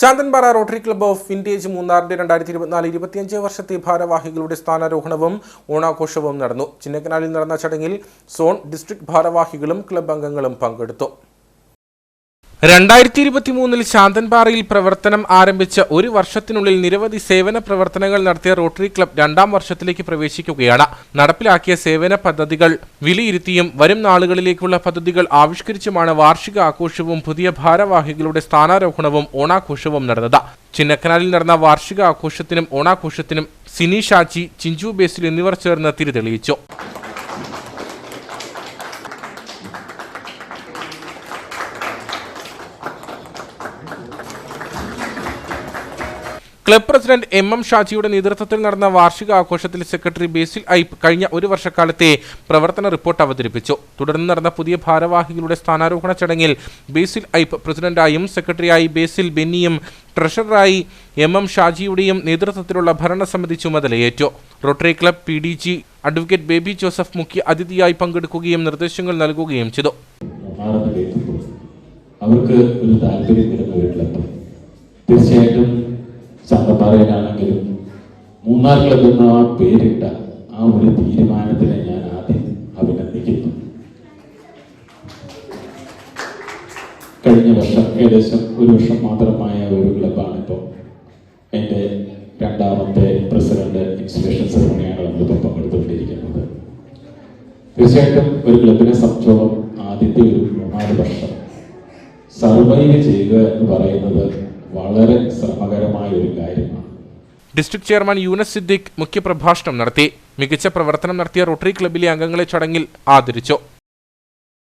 Santhanpara Rotary Club of Vintage മൂന്നാറിന്റെ രണ്ടായിരത്തി ഇരുപത്തിനാല് ഇരുപത്തിയഞ്ച് വർഷത്തെ ഭാരവാഹികളുടെ സ്ഥാനാരോഹണവും ഓണാഘോഷവും നടന്നു. ചിന്നക്കനാലിൽ നടന്ന ചടങ്ങിൽ സോൺ ഡിസ്ട്രിക്ട് ഭാരവാഹികളും ക്ലബ് അംഗങ്ങളും പങ്കെടുത്തു. രണ്ടായിരത്തി ഇരുപത്തി മൂന്നിൽ ശാന്തൻപാറയിൽ പ്രവർത്തനം ആരംഭിച്ച ഒരു വർഷത്തിനുള്ളിൽ നിരവധി സേവന പ്രവർത്തനങ്ങൾ നടത്തിയ റോട്ടറി ക്ലബ് രണ്ടാം വർഷത്തിലേക്ക് പ്രവേശിക്കുകയാണ്. നടപ്പിലാക്കിയ സേവന പദ്ധതികൾ വിലയിരുത്തിയും വരും നാളുകളിലേക്കുള്ള പദ്ധതികൾ ആവിഷ്കരിച്ചുമാണ് വാർഷിക ആഘോഷവും പുതിയ ഭാരവാഹികളുടെ സ്ഥാനാരോഹണവും ഓണാഘോഷവും നടന്നത്. ചിന്നക്കനാലിൽ നടന്ന വാർഷിക ആഘോഷത്തിനും ഓണാഘോഷത്തിനും സിനി ഷാച്ചി ചിഞ്ചു ബേസിൽ എന്നിവർ ചേർന്ന് തിരിതെളിയിച്ചു. ക്ലബ് പ്രസിഡന്റ് എം എം ഷാജിയുടെ നേതൃത്വത്തിൽ നടന്ന വാർഷിക ആഘോഷത്തിൽ സെക്രട്ടറി ബേസിൽ ഐപ്പ് കഴിഞ്ഞ ഒരു വർഷക്കാലത്തെ പ്രവർത്തന റിപ്പോർട്ട് അവതരിപ്പിച്ചു. തുടർന്ന് നടന്ന പുതിയ ഭാരവാഹികളുടെ സ്ഥാനാരോഹണ ചടങ്ങിൽ ബേസിൽ ഐപ്പ് പ്രസിഡന്റായും സെക്രട്ടറിയായി ബേസിൽ ബെന്നിയും ട്രഷററായി എം എം ഷാജിയുടെയും നേതൃത്വത്തിലുള്ള ഭരണസമിതി ചുമതലയേറ്റു. Rotary Club P D G advocate Baby Joseph മുഖ്യ അതിഥിയായി പങ്കെടുക്കുകയും നിർദ്ദേശങ്ങൾ നൽകുകയും ചെയ്തു. അവർക്ക് ഒരു താല്പര്യം തീർച്ചയായിട്ടും ക്ലബ് എന്ന ആ പേരിട്ട ആ ഒരു തീരുമാനത്തിനെ ഞാൻ ആദ്യം അഭിനന്ദിക്കുന്നു. കഴിഞ്ഞ വർഷം ഏകദേശം ഒരു വർഷം മാത്രമായ ഒരു ക്ലബാണ് ഇപ്പോൾ എന്റെ രണ്ടാമത്തെ പ്രസിഡന്റ് ഇൻസ്റ്റലേഷൻ സെറമണിയാണ് നമ്മളിപ്പോൾ പങ്കെടുത്തുകൊണ്ടിരിക്കുന്നത്. തീർച്ചയായിട്ടും ഒരു ക്ലബിനെ സംബന്ധിച്ചോളം ആദ്യത്തെ ഒരു മൂന്നാൽ വർഷം സർവൈവ് ചെയ്യുക എന്ന് പറയുന്നത് വളരെ ശ്രമകരമായ ഒരു കാര്യമാണ്. ഡിസ്ട്രിക്ട് ചെയർമാൻ യൂനസ് സിദ്ദിഖ് മുഖ്യപ്രഭാഷണം നടത്തി. മികച്ച പ്രവർത്തനം നടത്തിയ റോട്ടറി ക്ലബിലെ അംഗങ്ങളെ ചടങ്ങിൽ ആദരിച്ചു.